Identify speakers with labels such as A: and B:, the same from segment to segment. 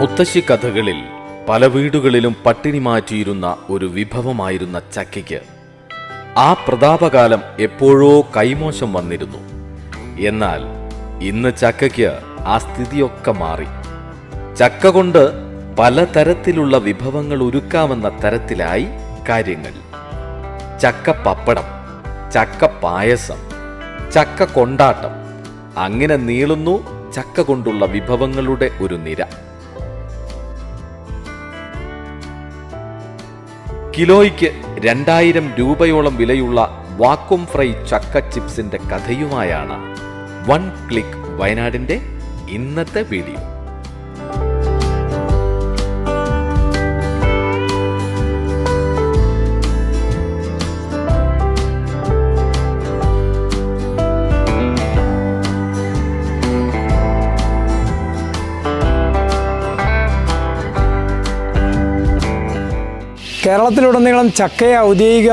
A: മുത്തശ്ശി കഥകളിൽ പല വീടുകളിലും പട്ടിണി മാറ്റിയിരുന്ന ഒരു വിഭവമായിരുന്ന ചക്കയ്ക്ക് ആ പ്രതാപകാലം എപ്പോഴോ കൈമോശം വന്നിരുന്നു. എന്നാൽ ഇന്ന് ചക്കയ്ക്ക് ആ സ്ഥിതിയൊക്കെ മാറി. ചക്ക കൊണ്ട് പലതരത്തിലുള്ള വിഭവങ്ങൾ ഒരുക്കാമെന്ന തരത്തിലായി കാര്യങ്ങൾ. ചക്ക പപ്പടം ചക്ക പായസം ചക്ക കൊണ്ടാട്ടം അങ്ങനെ നീളുന്നു ചക്ക കൊണ്ടുള്ള വിഭവങ്ങളുടെ ഒരു നിര. കിലോയ്ക്ക് രണ്ടായിരം രൂപയോളം വിലയുള്ള വാക്വം ഫ്രൈ ചക്ക ചിപ്സിന്റെ കഥയുമായാണ് വൺ ക്ലിക്ക് വയനാടിന്റെ ഇന്നത്തെ വീഡിയോ.
B: കേരളത്തിലുടനീളം ചക്കയെ ഔദ്യോഗിക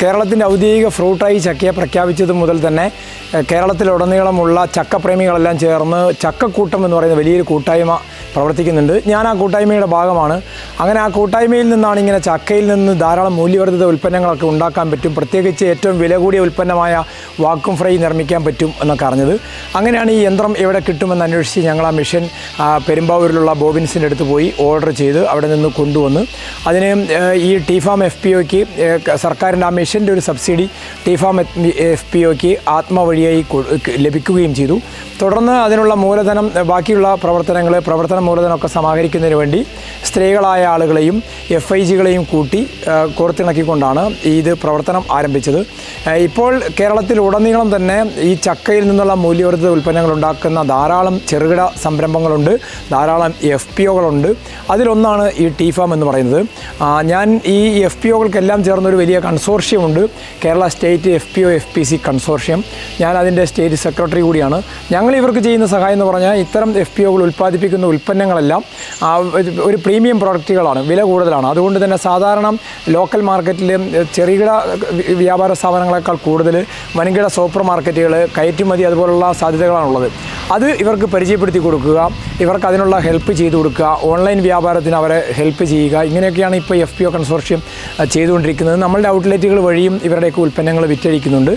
B: കേരളത്തിന്റെ ഔദ്യോഗിക ഫ്രൂട്ടായി ചക്കയെ പ്രഖ്യാപിച്ചത് മുതൽ തന്നെ കേരളത്തിലുടനീളമുള്ള ചക്കപ്രേമികളെല്ലാം ചേർന്ന് ചക്കക്കൂട്ടം എന്ന് പറയുന്ന വലിയൊരു കൂട്ടായ്മ പ്രവർത്തിക്കുന്നുണ്ട്. ഞാൻ ആ കൂട്ടായ്മയുടെ ഭാഗമാണ്. അങ്ങനെ ആ കൂട്ടായ്മയിൽ നിന്നാണ് ഇങ്ങനെ ചക്കയിൽ നിന്ന് ധാരാളം മൂല്യവർദ്ധിത ഉൽപ്പന്നങ്ങളൊക്കെ ഉണ്ടാക്കാൻ പറ്റും. പ്രത്യേകിച്ച് ഏറ്റവും വില കൂടിയ ഉൽപ്പന്നമായ വാക്കും ഫ്രൈ നിർമ്മിക്കാൻ പറ്റും എന്നൊക്കെ അറിഞ്ഞത്. അങ്ങനെയാണ് ഈ യന്ത്രം എവിടെ കിട്ടുമെന്ന് അന്വേഷിച്ച് ഞങ്ങൾ ആ മിഷൻ പെരുമ്പാവൂരിലുള്ള ബോബിൻസിന്റെ അടുത്ത് പോയി ഓർഡർ ചെയ്ത് അവിടെ നിന്ന് കൊണ്ടുവന്ന് അതിന് ഈ ഈ ടിഫാം എഫ് പി ഒക്ക് സർക്കാരിന്റെ ആ മിഷന്റെ ഒരു സബ്സിഡി ടിഫാം എഫ് പി ഒക്ക് ആത്മവഴിയായി ലഭിക്കുകയും ചെയ്തു. തുടർന്ന് അതിനുള്ള മൂലധനം ബാക്കിയുള്ള പ്രവർത്തനങ്ങൾ പ്രവർത്തന മൂലധനമൊക്കെ സമാഹരിക്കുന്നതിന് വേണ്ടി സ്ത്രീകളായ ആളുകളെയും എഫ് ഐ ജികളെയും കൂട്ടി കോർത്തിണക്കിക്കൊണ്ടാണ് ഇത് പ്രവർത്തനം ആരംഭിച്ചത്. ഇപ്പോൾ കേരളത്തിൽ ഉടനീളം തന്നെ ഈ ചക്കയിൽ നിന്നുള്ള മൂല്യവർദ്ധിത ഉൽപ്പന്നങ്ങൾ ഉണ്ടാക്കുന്ന ധാരാളം ചെറുകിട സംരംഭങ്ങളുണ്ട് ധാരാളം എഫ് പി ഒകളുണ്ട്. അതിലൊന്നാണ് ഈ ടിഫാം എന്ന് പറയുന്നത്. ഞാൻ ഈ എഫ് പി ഒകൾക്കെല്ലാം ചേർന്നൊരു വലിയ കൺസോർഷ്യമുണ്ട് Kerala state F P O F P C consortium. ഞാൻ അതിന്റെ സ്റ്റേറ്റ് സെക്രട്ടറി കൂടിയാണ്. ഞങ്ങൾ ഇവർക്ക് ചെയ്യുന്ന സഹായം എന്ന് പറഞ്ഞാൽ ഇത്തരം എഫ് പി ഒകൾ ഉൽപ്പാദിപ്പിക്കുന്ന ഉൽപ്പന്നങ്ങളെല്ലാം ഒരു പ്രീമിയം പ്രോഡക്റ്റുകളാണ് വില കൂടുതലാണ്. അതുകൊണ്ട് തന്നെ സാധാരണ ലോക്കൽ മാർക്കറ്റിൽ ചെറുകിട വ്യാപാര സ്ഥാപനങ്ങളെക്കാൾ കൂടുതൽ വൻകിട സൂപ്പർ മാർക്കറ്റുകൾ കയറ്റുമതി അതുപോലുള്ള സാധ്യതകളാണുള്ളത്. അത് ഇവർക്ക് പരിചയപ്പെടുത്തി കൊടുക്കുക ഇവർക്ക് അതിനുള്ള ഹെൽപ്പ് ചെയ്തു കൊടുക്കുക ഓൺലൈൻ വ്യാപാരത്തിന് അവരെ ഹെൽപ്പ് ചെയ്യുക ഇങ്ങനെയൊക്കെയാണ് ഇപ്പോൾ എഫ് പി ഒ കൺസോർഷ്യം ചെയ്തുകൊണ്ടിരിക്കുന്നത്. നമ്മളുടെ ഔട്ട്ലെറ്റുകൾ വഴിയും ഇവരുടെയൊക്കെ ഉൽപ്പന്നങ്ങൾ വിറ്റഴിക്കുന്നുണ്ട്.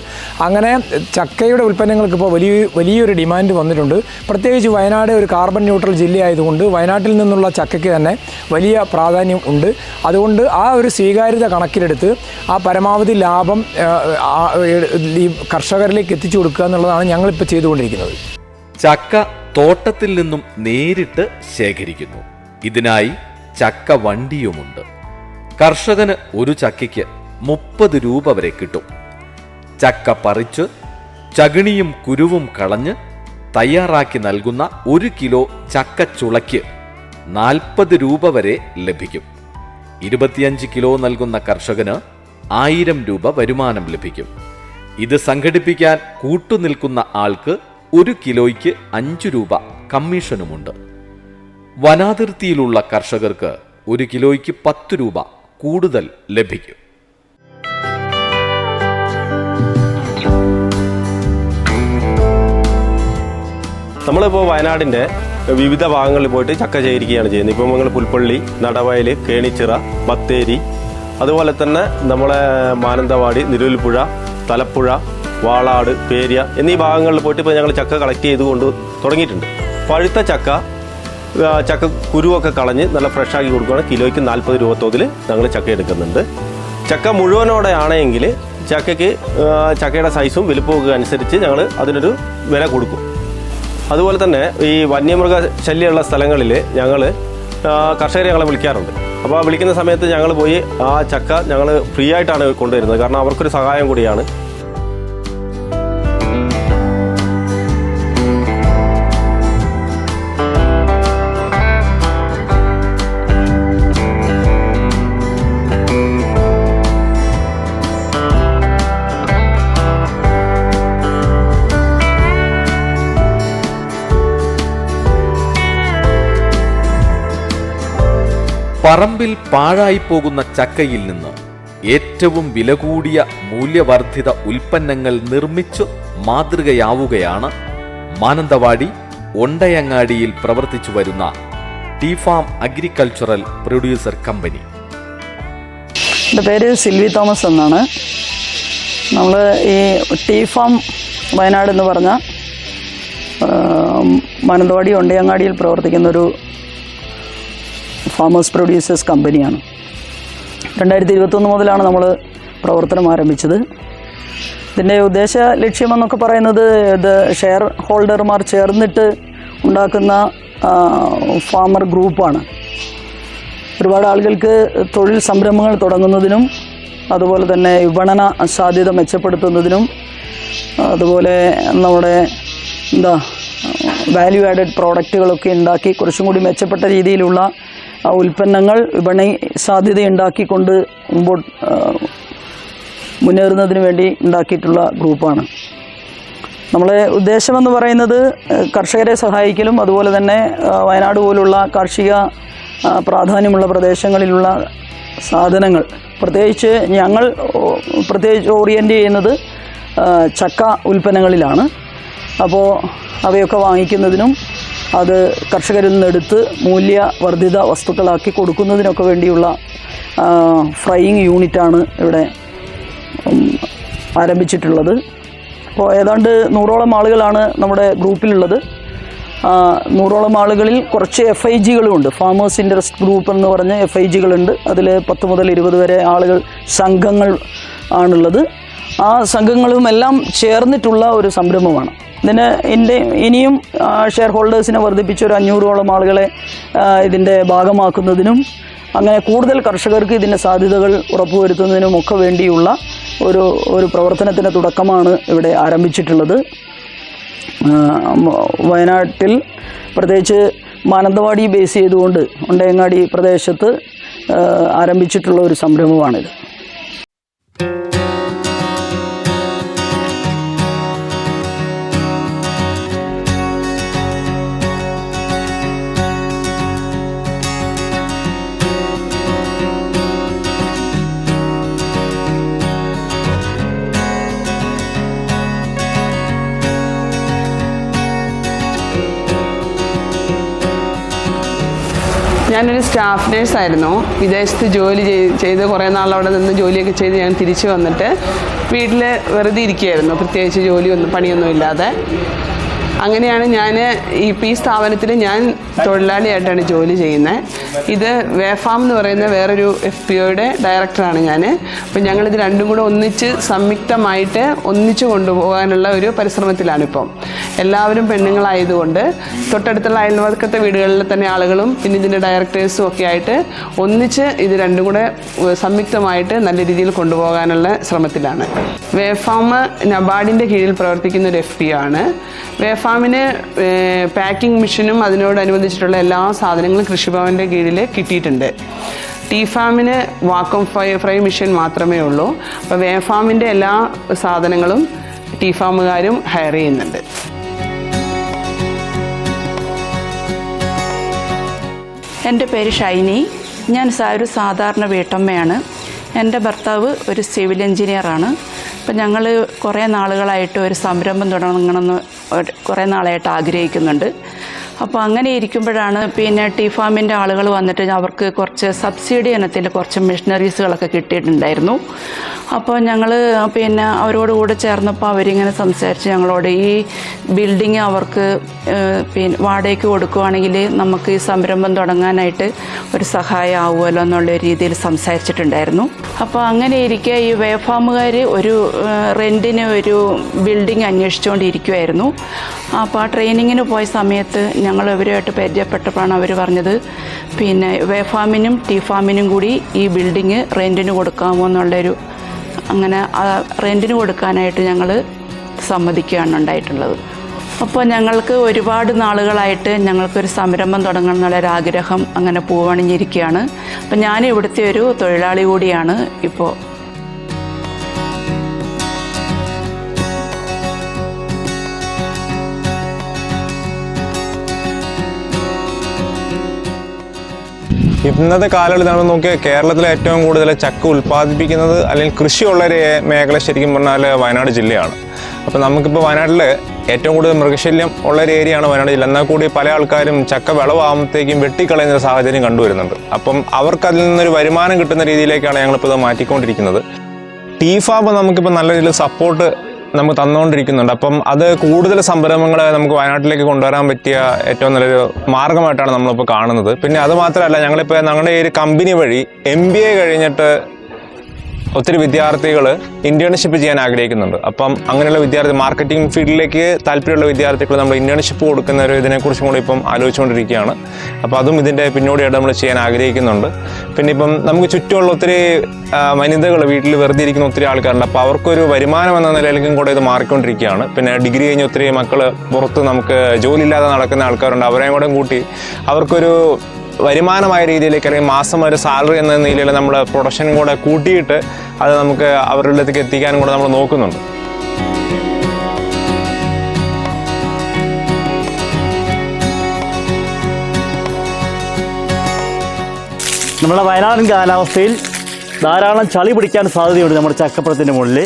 B: അങ്ങനെ ചക്കയുടെ ഉൽപ്പന്നങ്ങൾക്ക് ഇപ്പോൾ വലിയ വലിയൊരു ഡിമാൻഡ് വന്നിട്ടുണ്ട്. പ്രത്യേകിച്ച് വയനാട് ഒരു കാർബൺ ന്യൂട്രൽ ജില്ലയായതുകൊണ്ട് വയനാട്ടിൽ നിന്നുള്ള ചക്കയ്ക്ക് തന്നെ വലിയ പ്രാധാന്യം ഉണ്ട്. അതുകൊണ്ട് ആ ഒരു സ്വീകാര്യത കണക്കിലെടുത്ത് ആ പരമാവധി ലാഭം ഈ കർഷകരിലേക്ക് എത്തിച്ചു കൊടുക്കുക എന്നുള്ളതാണ് ഞങ്ങളിപ്പോൾ ചെയ്തുകൊണ്ടിരിക്കുന്നത്.
A: ചക്ക തോട്ടത്തിൽ നിന്നും നേരിട്ട് ശേഖരിക്കുന്നു. ഇതിനായി ചക്ക വണ്ടിയുമുണ്ട്. കർഷകന് ഒരു ചക്കയ്ക്ക് മുപ്പത് രൂപ വരെ കിട്ടും. ചക്ക പറിച്ച് ചകിണിയും കുരുവും കളഞ്ഞ് തയ്യാറാക്കി നൽകുന്ന ഒരു കിലോ ചക്ക ചുളയ്ക്ക് നാൽപ്പത് രൂപ വരെ ലഭിക്കും. ഇരുപത്തിയഞ്ച് കിലോ നൽകുന്ന കർഷകന് ആയിരം രൂപ വരുമാനം ലഭിക്കും. ഇത് സംഘടിപ്പിക്കാൻ കൂട്ടുനിൽക്കുന്ന ആൾക്ക് ഒരു കിലോയ്ക്ക് അഞ്ചു രൂപ കമ്മീഷനുമുണ്ട്. വനാതിർത്തിയിലുള്ള കർഷകർക്ക് ഒരു കിലോയ്ക്ക് പത്ത് രൂപ കൂടുതൽ ലഭിക്കും.
C: നമ്മളിപ്പോൾ വയനാടിന്റെ വിവിധ ഭാഗങ്ങളിൽ പോയിട്ട് ചക്ക ശേഖരിക്കുകയാണ് ചെയ്യുന്നത്. ഇപ്പോൾ നിങ്ങൾ പുൽപ്പള്ളി നടവയൽ കേണിച്ചിറ ബത്തേരി അതുപോലെ തന്നെ നമ്മളെ മാനന്തവാടി നിരുവൽപ്പുഴ തലപ്പുഴ വാളാട് പേരിയ എന്നീ ഭാഗങ്ങളിൽ പോയിട്ട് ഇപ്പോൾ ഞങ്ങൾ ചക്ക കളക്ട് ചെയ്ത് കൊണ്ട് തുടങ്ങിയിട്ടുണ്ട് പഴുത്ത ചക്ക ചക്ക കുരുവൊക്കെ കളഞ്ഞ് നല്ല ഫ്രഷാക്കി കൊടുക്കുകയാണ്. കിലോയ്ക്ക് നാൽപ്പത് രൂപ തോതിൽ ഞങ്ങൾ ചക്ക എടുക്കുന്നുണ്ട്. ചക്ക മുഴുവനോടെ ആണെങ്കിൽ ചക്കയ്ക്ക് ചക്കയുടെ സൈസും വലുപ്പമൊക്കെ അനുസരിച്ച് ഞങ്ങൾ അതിനൊരു വില കൊടുക്കും. അതുപോലെ തന്നെ ഈ വന്യമൃഗ ശല്യമുള്ള സ്ഥലങ്ങളിൽ ഞങ്ങൾ കർഷകരെ ഞങ്ങളെ വിളിക്കാറുണ്ട്. അപ്പോൾ വിളിക്കുന്ന സമയത്ത് ഞങ്ങൾ പോയി ആ ചക്ക ഞങ്ങൾ ഫ്രീ ആയിട്ടാണ് കൊണ്ടുവരുന്നത്. കാരണം അവർക്കൊരു സഹായം കൂടിയാണ്.
A: പറമ്പിൽ പാഴായി പോകുന്ന ചക്കയിൽ നിന്ന് ഏറ്റവും വില കൂടിയ മൂല്യവർദ്ധിത ഉൽപ്പന്നങ്ങൾ നിർമ്മിച്ചു മാതൃകയാവുകയാണ് മാനന്തവാടി ഒണ്ടയങ്ങാടിയിൽ പ്രവർത്തിച്ചു വരുന്ന ടീഫാം അഗ്രികൾച്ചറൽ പ്രൊഡ്യൂസർ കമ്പനി.
D: എന്റെ പേര് സിൽവി തോമസ് എന്നാണ്. നമ്മൾ ഈ ടീ ഫാം വയനാട് എന്ന് പറഞ്ഞ മാനന്തവാടി ഒണ്ടയങ്ങാടിയിൽ പ്രവർത്തിക്കുന്ന ഒരു ഫാമേഴ്സ് പ്രൊഡ്യൂസേഴ്സ് കമ്പനിയാണ് രണ്ടായിരത്തി ഇരുപത്തൊന്ന് മുതലാണ് നമ്മൾ പ്രവർത്തനം ആരംഭിച്ചത്. ഇതിന്റെ ഉദ്ദേശ ലക്ഷ്യമെന്നൊക്കെ പറയുന്നത് ഇത് ഷെയർ ഹോൾഡർമാർ ചേർന്നിട്ട് ഉണ്ടാക്കുന്ന ഫാമർ ഗ്രൂപ്പാണ് ഒരുപാട് ആളുകൾക്ക് തൊഴിൽ സംരംഭങ്ങൾ തുടങ്ങുന്നതിനും അതുപോലെ തന്നെ വിപണന സാധ്യത മെച്ചപ്പെടുത്തുന്നതിനും അതുപോലെ നമ്മുടെ എന്താ വാല്യൂ ആഡഡ് പ്രോഡക്റ്റുകളൊക്കെ ഉണ്ടാക്കി കുറച്ചും കൂടി മെച്ചപ്പെട്ട രീതിയിലുള്ള ഉൽപ്പന്നങ്ങൾ വിപണി സാധ്യതയുണ്ടാക്കിക്കൊണ്ട് മുമ്പോട്ട് മുന്നേറുന്നതിന് വേണ്ടി ഉണ്ടാക്കിയിട്ടുള്ള ഗ്രൂപ്പാണ്. നമ്മളെ ഉദ്ദേശമെന്ന് പറയുന്നത് കർഷകരെ സഹായിക്കലും അതുപോലെ തന്നെ വയനാട് പോലുള്ള കാർഷിക പ്രാധാന്യമുള്ള പ്രദേശങ്ങളിലുള്ള സാധനങ്ങൾ. പ്രത്യേകിച്ച് ഞങ്ങൾ പ്രത്യേകിച്ച് ഓറിയന്റ് ചെയ്യുന്നത് ചക്ക ഉൽപ്പന്നങ്ങളിലാണ്. അപ്പോൾ അവയൊക്കെ വാങ്ങിക്കുന്നതിനും അത് കർഷകരിൽ നിന്നെടുത്ത് മൂല്യവർദ്ധിത വസ്തുക്കളാക്കി കൊടുക്കുന്നതിനൊക്കെ വേണ്ടിയുള്ള ഫ്രൈയിങ് യൂണിറ്റാണ് ഇവിടെ ആരംഭിച്ചിട്ടുള്ളത്. അപ്പോൾ ഏതാണ്ട് നൂറോളം ആളുകളാണ് നമ്മുടെ ഗ്രൂപ്പിലുള്ളത്. നൂറോളം ആളുകളിൽ കുറച്ച് എഫ് ഐ ജികളുമുണ്ട് ഫാമേഴ്സ് ഇൻട്രസ്റ്റ് ഗ്രൂപ്പ് എന്ന് പറഞ്ഞ എഫ് ഐ ജികളുണ്ട് അതിൽ പത്ത് മുതൽ ഇരുപത് വരെ ആളുകൾ സംഘങ്ങൾ ആണുള്ളത്. ആ സംഘങ്ങളും എല്ലാം ചേർന്നിട്ടുള്ള ഒരു സംരംഭമാണ്. ഇതിന് എന്റെ ഇനിയും ഷെയർ ഹോൾഡേഴ്സിനെ വർദ്ധിപ്പിച്ച ഒരു അഞ്ഞൂറോളം ആളുകളെ ഇതിന്റെ ഭാഗമാക്കുന്നതിനും അങ്ങനെ കൂടുതൽ കർഷകർക്ക് ഇതിന്റെ സാധ്യതകൾ ഉറപ്പുവരുത്തുന്നതിനും ഒക്കെ വേണ്ടിയുള്ള ഒരു ഒരു പ്രവർത്തനത്തിന്റെ തുടക്കമാണ് ഇവിടെ ആരംഭിച്ചിട്ടുള്ളത്. വയനാട്ടിൽ പ്രത്യേകിച്ച് മാനന്തവാടി ബേസ് ചെയ്തുകൊണ്ട് ഉണ്ടയങ്ങാടി പ്രദേശത്ത് ആരംഭിച്ചിട്ടുള്ള ഒരു സംരംഭമാണിത്.
E: ഞാനൊരു സ്റ്റാഫ് നേഴ്സായിരുന്നു വിദേശത്ത് ജോലി ചെയ്- ചെയ്ത് കുറേ നാൾ അവിടെ നിന്ന് ജോലിയൊക്കെ ചെയ്ത് ഞാൻ തിരിച്ചു വന്നിട്ട് വീട്ടിൽ വെറുതെ ഇരിക്കുകയായിരുന്നു പ്രത്യേകിച്ച് ജോലിയൊന്നും പണിയൊന്നും ഇല്ലാതെ. അങ്ങനെയാണ് ഞാൻ ഈ പി സ്ഥാപനത്തിൽ ഞാൻ തൊഴിലാളിയായിട്ടാണ് ജോലി ചെയ്യുന്നത് ഇത് വേഫാം എന്ന് പറയുന്ന വേറൊരു എഫ് പി ഒയുടെ ഡയറക്ടറാണ് ഞാൻ അപ്പം ഞങ്ങളിത് രണ്ടും കൂടെ ഒന്നിച്ച് സംയുക്തമായിട്ട് ഒന്നിച്ച് കൊണ്ടുപോകാനുള്ള ഒരു പരിശ്രമത്തിലാണിപ്പം എല്ലാവരും പെണ്ണുങ്ങളായതുകൊണ്ട് തൊട്ടടുത്തുള്ള അയൽവക്കത്തെ വീടുകളിൽ തന്നെ ആളുകളും പിന്നെ ഇതിന്റെ ഡയറക്ടേഴ്സും ഒക്കെ ആയിട്ട് ഒന്നിച്ച് ഇത് രണ്ടും കൂടെ സംയുക്തമായിട്ട് നല്ല രീതിയിൽ കൊണ്ടുപോകാനുള്ള ശ്രമത്തിലാണ്. വേഫാം നബാർഡിന്റെ കീഴിൽ പ്രവർത്തിക്കുന്ന ഒരു എഫ് പി ആണ്. വേഫാമിന് പാക്കിംഗ് മെഷീനും അതിനോടനുബന്ധിച്ചിട്ടുള്ള എല്ലാ സാധനങ്ങളും കൃഷിഭവന്റെ കീഴിൽ കിട്ടിയിട്ടുണ്ട്. ടീ ഫാമിന് വാക്വം ഫ്രൈ ഫ്രൈ മെഷീൻ മാത്രമേ ഉള്ളൂ. അപ്പോൾ വേ ഫാമിന്റെ എല്ലാ സാധനങ്ങളും ടീ ഫാമുകാരും ഹയർ ചെയ്യുന്നുണ്ട്.
F: എന്റെ പേര് ഷൈനി. ഞാൻ ഒരു സാധാരണ വീട്ടമ്മയാണ്. എന്റെ ഭർത്താവ് ഒരു സിവിൽ എഞ്ചിനീയറാണ് അപ്പം ഞങ്ങൾ കുറേ നാളുകളായിട്ട് ഒരു സംരംഭം തുടങ്ങണമെന്ന് കുറേ നാളായിട്ട് ആഗ്രഹിക്കുന്നുണ്ട്. അപ്പോൾ അങ്ങനെ ഇരിക്കുമ്പോഴാണ് പിന്നെ ടീ ഫാമിന്റെ ആളുകൾ വന്നിട്ട് അവർക്ക് കുറച്ച് സബ്സിഡി ഇനത്തിൽ കുറച്ച് മെഷീനറീസുകളൊക്കെ കിട്ടിയിട്ടുണ്ടായിരുന്നു. അപ്പോൾ ഞങ്ങൾ പിന്നെ അവരോട് കൂടെ ചേർന്നപ്പോൾ അവരിങ്ങനെ സംസാരിച്ച് ഞങ്ങളോട് ഈ ബിൽഡിങ് അവർക്ക് പിന്നെ വാടകയ്ക്ക് കൊടുക്കുവാണെങ്കിൽ നമുക്ക് ഈ സംരംഭം തുടങ്ങാനായിട്ട് ഒരു സഹായം ആവുമല്ലോ എന്നുള്ള രീതിയിൽ സംസാരിച്ചിട്ടുണ്ടായിരുന്നു. അപ്പോൾ അങ്ങനെ ഇരിക്കെ ഈ വേഫാമുകാർ ഒരു റെന്റിന് ഒരു ബിൽഡിംഗ് അന്വേഷിച്ചുകൊണ്ടിരിക്കുമായിരുന്നു അപ്പോൾ ആ ട്രെയിനിങ്ങിന് പോയ സമയത്ത് ഞങ്ങൾ ഇവരുമായിട്ട് പരിചയപ്പെട്ടപ്പോഴാണ് അവർ പറഞ്ഞത്. പിന്നെ വേ ഫാമിനും ടീ ഫാമിനും കൂടി ഈ ബിൽഡിങ് റെന്റിന് കൊടുക്കാമോ എന്നുള്ളൊരു അങ്ങനെ റെന്റിന് കൊടുക്കാനായിട്ട് ഞങ്ങൾ സമ്മതിക്കുകയാണ് ഉണ്ടായിട്ടുള്ളത്. അപ്പോൾ ഞങ്ങൾക്ക് ഒരുപാട് നാളുകളായിട്ട് ഞങ്ങൾക്കൊരു സംരംഭം തുടങ്ങണം എന്നുള്ളൊരു ആഗ്രഹം അങ്ങനെ പൂവണിഞ്ഞിരിക്കുകയാണ്. അപ്പം ഞാൻ ഇവിടുത്തെ ഒരു തൊഴിലാളി കൂടിയാണ് ഇപ്പോൾ
G: ഇന്നത്തെ കാലഘട്ടത്തിൽ നമ്മൾ നോക്കിയാൽ കേരളത്തിലെ ഏറ്റവും കൂടുതൽ ചക്ക ഉൽപ്പാദിപ്പിക്കുന്നത് അല്ലെങ്കിൽ കൃഷിയുള്ള ഒരു മേഖല ശരിക്കും പറഞ്ഞാൽ വയനാട് ജില്ലയാണ്. അപ്പം നമുക്കിപ്പോൾ വയനാട്ടിൽ ഏറ്റവും കൂടുതൽ മൃഗശല്യം ഉള്ള ഒരു ഏരിയയാണ് വയനാട് ജില്ല. എന്നാൽ കൂടി പല ആൾക്കാരും ചക്ക വിളവാകുമ്പോഴത്തേക്കും വെട്ടിക്കളയുന്ന സാഹചര്യം കണ്ടുവരുന്നുണ്ട്. അപ്പം അവർക്കതിൽ നിന്നൊരു വരുമാനം കിട്ടുന്ന രീതിയിലേക്കാണ് ഞങ്ങളിപ്പോൾ ഇത് മാറ്റിക്കൊണ്ടിരിക്കുന്നത്. ടീ ഫാബ് നമുക്കിപ്പോൾ നല്ല രീതിയിൽ സപ്പോർട്ട് നമുക്ക് തന്നുകൊണ്ടിരിക്കുന്നുണ്ട് അപ്പം അത് കൂടുതൽ സംരംഭങ്ങളെ നമുക്ക് വയനാട്ടിലേക്ക് കൊണ്ടുവരാൻ പറ്റിയ ഏറ്റവും നല്ലൊരു മാർഗമായിട്ടാണ് നമ്മളിപ്പോൾ കാണുന്നത്. പിന്നെ അത് മാത്രമല്ല ഞങ്ങളിപ്പോൾ ഞങ്ങളുടെ ഈ ഒരു കമ്പനി വഴി എം ബി എ കഴിഞ്ഞിട്ട് ഒത്തിരി വിദ്യാർത്ഥികൾ ഇന്റേൺഷിപ്പ് ചെയ്യാൻ ആഗ്രഹിക്കുന്നുണ്ട്. അപ്പം അങ്ങനെയുള്ള വിദ്യാർത്ഥി മാർക്കറ്റിംഗ് ഫീൽഡിലേക്ക് താല്പര്യമുള്ള വിദ്യാർത്ഥികൾ നമ്മൾ ഇന്റേൺഷിപ്പ് കൊടുക്കുന്ന ഒരു ഇതിനെക്കുറിച്ചും കൂടി ഇപ്പം ആലോചിച്ചുകൊണ്ടിരിക്കുകയാണ്. അപ്പോൾ അതും ഇതിന്റെ പിന്നോടിയായിട്ട് നമ്മൾ ചെയ്യാൻ ആഗ്രഹിക്കുന്നുണ്ട്. പിന്നെ ഇപ്പം നമുക്ക് ചുറ്റുമുള്ള ഒത്തിരി വനിതകൾ വീട്ടിൽ വെറുതെ ഇരിക്കുന്ന ഒത്തിരി ആൾക്കാരുണ്ട്. അപ്പോൾ അവർക്കൊരു വരുമാനം എന്ന നിലയിലേക്കും കൂടെ ഇത് മാറിക്കൊണ്ടിരിക്കുകയാണ്. പിന്നെ ഡിഗ്രി കഴിഞ്ഞ് ഒത്തിരി മക്കൾ പുറത്ത് നമുക്ക് ജോലിയില്ലാതെ നടക്കുന്ന ആൾക്കാരുണ്ട്. അവരെയും കൂടെ കൂട്ടി അവർക്കൊരു വരുമാനമായ രീതിയിലേക്ക് അല്ലെങ്കിൽ മാസം ഒരു സാലറി എന്ന നിലയിൽ നമ്മൾ പ്രൊഡക്ഷൻ കൂടെ കൂട്ടിയിട്ട് അത് നമുക്ക് അവരുടെ അടുത്തേക്ക് എത്തിക്കാനും കൂടെ നമ്മൾ നോക്കുന്നുണ്ട്.
H: നമ്മുടെ വയനാടൻ കാലാവസ്ഥയിൽ ധാരാളം ചളി പിടിക്കാൻ സാധ്യതയുണ്ട് നമ്മുടെ ചക്കപ്പഴത്തിന്റെ മുകളിൽ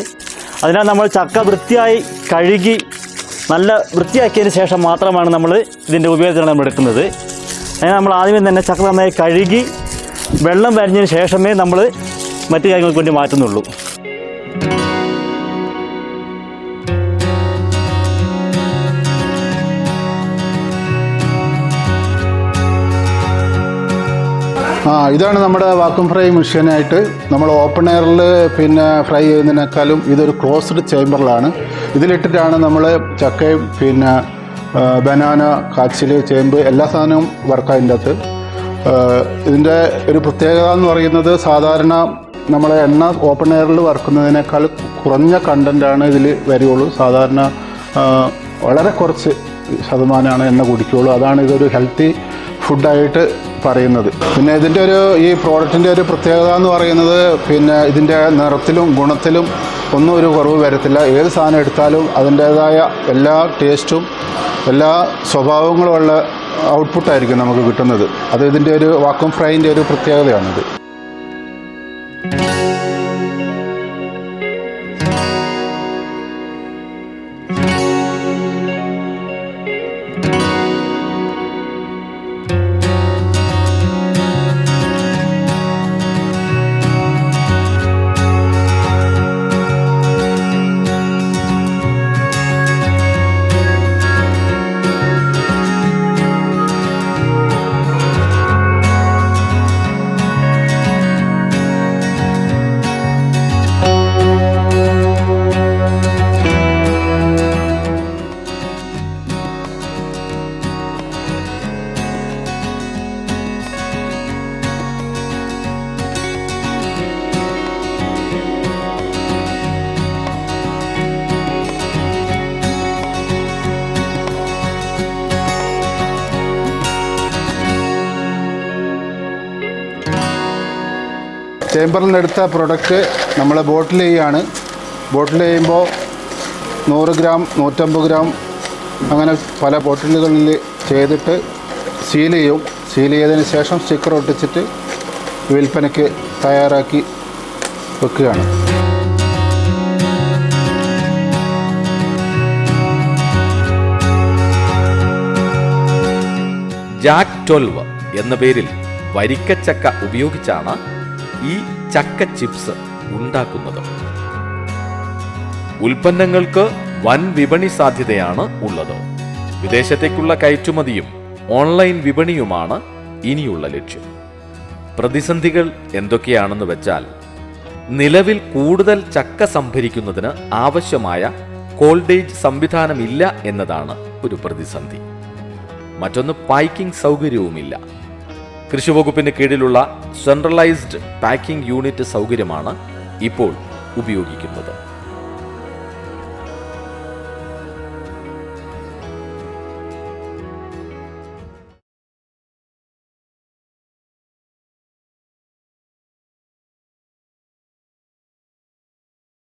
H: അതിനാൽ നമ്മൾ ചക്ക വൃത്തിയായി കഴുകി നല്ല വൃത്തിയാക്കിയതിന് ശേഷം മാത്രമാണ് നമ്മൾ ഇതിന്റെ ഉപയോഗത്തിന് നമ്മൾ എടുക്കുന്നത്. അതിനാൽ നമ്മൾ ആദ്യമേ തന്നെ ചക്ക നന്നായി കഴുകി വെള്ളം വരഞ്ഞതിന് ശേഷമേ നമ്മൾ മറ്റു കാര്യങ്ങൾക്ക് വേണ്ടി മാറ്റുന്നുള്ളൂ.
I: ആ ഇതാണ് നമ്മുടെ വാക്വം ഫ്രൈ മെഷീനായിട്ട് നമ്മൾ ഓപ്പൺ എയറിൽ പിന്നെ ഫ്രൈ ചെയ്യുന്നതിനേക്കാളും ഇതൊരു ക്ലോസ്ഡ് ചേമ്പറിലാണ് ഇതിലിട്ടിട്ടാണ് നമ്മൾ ചക്കയും പിന്നെ ബനാന കാച്ചിൽ ചേമ്പ് എല്ലാ സാധനവും വർക്കാണ് ഇതിന്റെ അകത്ത് ഇതിന്റെ ഒരു പ്രത്യേകത എന്ന് പറയുന്നത് സാധാരണ നമ്മളെ എണ്ണ ഓപ്പൺ എയറിൽ വറുക്കുന്നതിനേക്കാൾ കുറഞ്ഞ കണ്ടന്റാണ് ഇതിൽ വരികയുള്ളൂ സാധാരണ വളരെ കുറച്ച് ശതമാനമാണ് എണ്ണ കുടിക്കുകയുള്ളൂ അതാണ് ഇതൊരു ഹെൽത്തി ഫുഡായിട്ട് പറയുന്നത്. പിന്നെ ഇതിന്റെ ഒരു ഈ പ്രോഡക്റ്റിന്റെ ഒരു പ്രത്യേകത എന്ന് പറയുന്നത് പിന്നെ ഇതിന്റെ നിറത്തിലും ഗുണത്തിലും ഒന്നും ഒരു കുറവ് വരത്തില്ല. ഏത് സാധനം എടുത്താലും അതിന്റേതായ എല്ലാ ടേസ്റ്റും എല്ലാ സ്വഭാവങ്ങളുമുള്ള ഔട്ട്പുട്ടായിരിക്കും നമുക്ക് കിട്ടുന്നത്. അത് ഇതിന്റെ ഒരു വാക്വം ഫ്രൈന്റെ ഒരു പ്രത്യേകതയാണിത്. ചേമ്പറിൽ നിന്ന് എടുത്ത പ്രൊഡക്റ്റ് നമ്മൾ ബോട്ടിൽ ചെയ്യുകയാണ്. ബോട്ടിൽ ചെയ്യുമ്പോൾ നൂറ് ഗ്രാം നൂറ്റമ്പത് ഗ്രാം അങ്ങനെ പല ബോട്ടിലുകളിൽ ചെയ്തിട്ട് സീൽ ചെയ്യും. സീൽ ചെയ്തതിന് ശേഷം സ്റ്റിക്കർ ഒട്ടിച്ചിട്ട് വിൽപ്പനയ്ക്ക് തയ്യാറാക്കി വെക്കുകയാണ്.
A: ജാക്ക് ട്വൽവ് എന്ന പേരിൽ വരിക്കച്ചക്ക ഉപയോഗിച്ചാണ് ഈ ചക്ക ചിപ്സ് ഉണ്ടാക്കുന്നത്. ഉൽപ്പന്നങ്ങൾക്ക് വൻ വിപണി സാധ്യതയാണ് ഉള്ളത്. വിദേശത്തേക്കുള്ള കയറ്റുമതിയും ഓൺലൈൻ വിപണിയുമാണ് ഇനിയുള്ള ലക്ഷ്യം. പ്രതിസന്ധികൾ എന്തൊക്കെയാണെന്ന് വെച്ചാൽ നിലവിൽ കൂടുതൽ ചക്ക സംഭരിക്കുന്നതിന് ആവശ്യമായ കോൾഡേജ് സംവിധാനമില്ല എന്നതാണ് ഒരു പ്രതിസന്ധി. മറ്റൊന്ന് പായ്ക്കിംഗ് സൗകര്യവുമില്ല. കൃഷിവകുപ്പിന് കീഴിലുള്ള സെൻട്രലൈസ്ഡ് പാക്കിംഗ് യൂണിറ്റ് സൗകര്യമാണ് ഇപ്പോൾ ഉപയോഗിക്കുന്നത്.